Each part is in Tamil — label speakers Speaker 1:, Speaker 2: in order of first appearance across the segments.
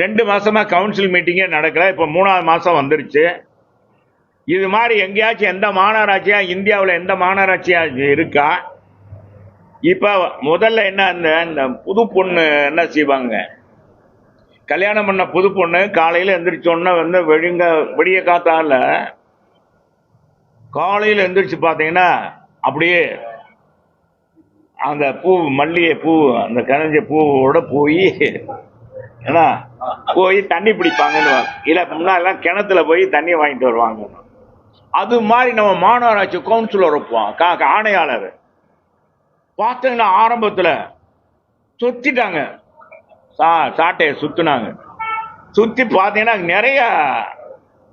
Speaker 1: ரெண்டு மாசமா கவுன்சில் மீட்டிங்கே நடக்கல. இப்போ மூணாவது மாசம் வந்துருச்சு. இது மாதிரி எங்கேயாச்சும் எந்த மாநகராட்சியா இந்தியாவில் எந்த மாநகராட்சியா இருக்கா? இப்போ முதல்ல என்ன அந்த இந்த புது பொண்ணு என்ன செய்வாங்க? கல்யாணம் பண்ண புது பொண்ணு காலையில் எந்திரிச்சோன்னா வந்து வெடிங்க விடிய காத்தால காலையில் எந்திரிச்சு பார்த்தீங்கன்னா அப்படியே அந்த பூ மல்லிகை பூ அந்த கரைஞ்ச பூவோட போய் ஏன்னா போய் தண்ணி பிடிப்பாங்கன்னு இல்ல முன்னாடிலாம் கிணத்துல போய் தண்ணி வாங்கிட்டு வருவாங்க. அது மாதிரி நம்ம மாநகராட்சி கவுன்சிலர் இருப்போம் கா ஆணையாளர். பார்த்தீங்கன்னா ஆரம்பத்தில் சுத்திட்டாங்க. சா சாட்டையை சுத்தினாங்க. சுத்தி பார்த்தீங்கன்னா நிறைய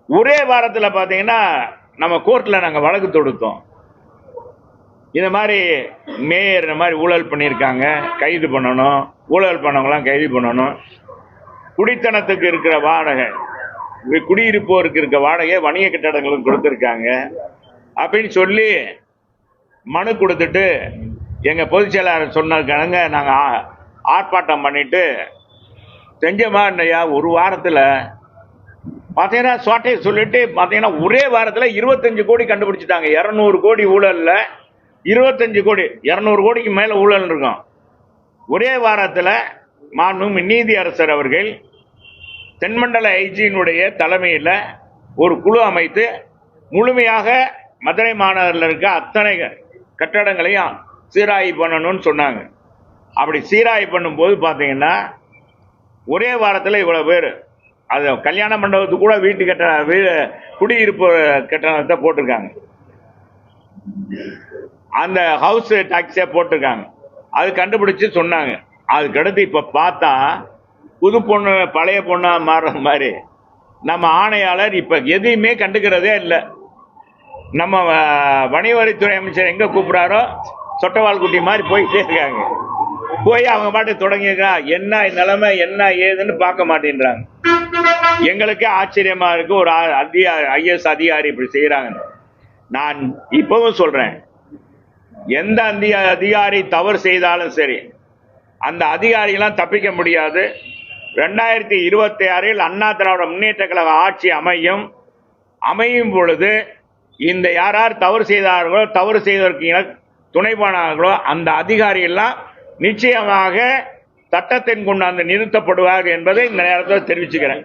Speaker 1: ஒரே வாரத்தில் பார்த்தீங்கன்னா நம்ம கோர்ட்டில் நாங்கள் வழக்கு தொடுத்தோம். இந்த மாதிரி மேயர் இந்த மாதிரி ஊழல் பண்ணியிருக்காங்க கைது பண்ணணும். ஊழல் பண்ணவங்களாம் கைது பண்ணணும். குடித்தனத்துக்கு இருக்கிற வாடகை குடியிருப்போருக்கு இருக்க வாடகை வணிக கட்டடங்களுக்கு கொடுத்துருக்காங்க. அப்படின்னு சொல்லி மனு கொடுத்துட்டு எங்கள் பொதுச் செயலாளர் சொன்னதுக்கானங்க நாங்கள் ஆர்ப்பாட்டம் பண்ணிட்டு செஞ்சோமா இல்லையா ஒரு வாரத்தில் பார்த்தீங்கன்னா சொட்டையை சொல்லிட்டு பார்த்தீங்கன்னா ஒரே வாரத்தில் இருபத்தஞ்சு கோடி கண்டுபிடிச்சிட்டாங்க. இரநூறு கோடி ஊழலில் இருபத்தஞ்சு கோடி இரநூறு கோடிக்கு மேலே ஊழல் இருக்கும். ஒரே வாரத்தில் மாண்பு நீதி அரசர் அவர்கள் தென்மண்டல ஐஜியினுடைய தலைமையில் ஒரு குழு அமைத்து முழுமையாக மதுரை மாநகரில் இருக்க அத்தனை கட்டடங்களையும் சீராய்வு பண்ணணும்னு சொன்னாங்க. அப்படி சீராய்வு பண்ணும்போது பார்த்தீங்கன்னா ஒரே வாரத்தில் இவ்வளோ பேர். அது கல்யாண மண்டபத்துக்கு கூட வீட்டு கட்ட வீடு குடியிருப்பு கட்டணத்தை போட்டிருக்காங்க. அந்த ஹவுஸ் டாக்ஸே போட்டிருக்காங்க. அது கண்டுபிடிச்சு சொன்னாங்க. அதுக்கடுத்து இப்போ பார்த்தா புது பொண்ணு பழைய பொண்ணா மாறுற மாதிரி. நம்ம ஆணையாளர் இப்போ எதையுமே கண்டுக்கிறதே இல்லை. நம்ம வணிகவரித்துறை அமைச்சர் எங்கே கூப்பிட்றாரோ சொட்டவால் குட்டி மாதிரி போயிட்டே இருக்காங்க. போய் அவங்க பாட்டு தொடங்கியிருக்கா. என்ன நிலைமை என்ன ஏதுன்னு பார்க்க மாட்டேன்றாங்க. எங்களுக்கே ஆச்சரியமா இருக்கு. ஒரு அதிகாரி ஐஎஸ் அதிகாரி இப்படி செய்யறாங்க நான் இப்பவும் சொல்றேன். எந்த அந்த அதிகாரி தவறு செய்தாலும் சரி அந்த அதிகாரிகளாம் தப்பிக்க முடியாது. ரெண்டாயிரத்தி இருபத்தி ஆறில் அண்ணா திராவிட முன்னேற்ற கழக ஆட்சி அமையும். அமையும் பொழுது இந்த யார் யார் தவறு செய்தார்களோ தவறு செய்தவர்க்கு துணைப்பானார்களோ அந்த அதிகாரியெல்லாம் நிச்சயமாக சட்டத்தின் கொண்டாந்து நிறுத்தப்படுவார்கள் என்பதை இந்த நேரத்தில் தெரிவிச்சுக்கிறேன்.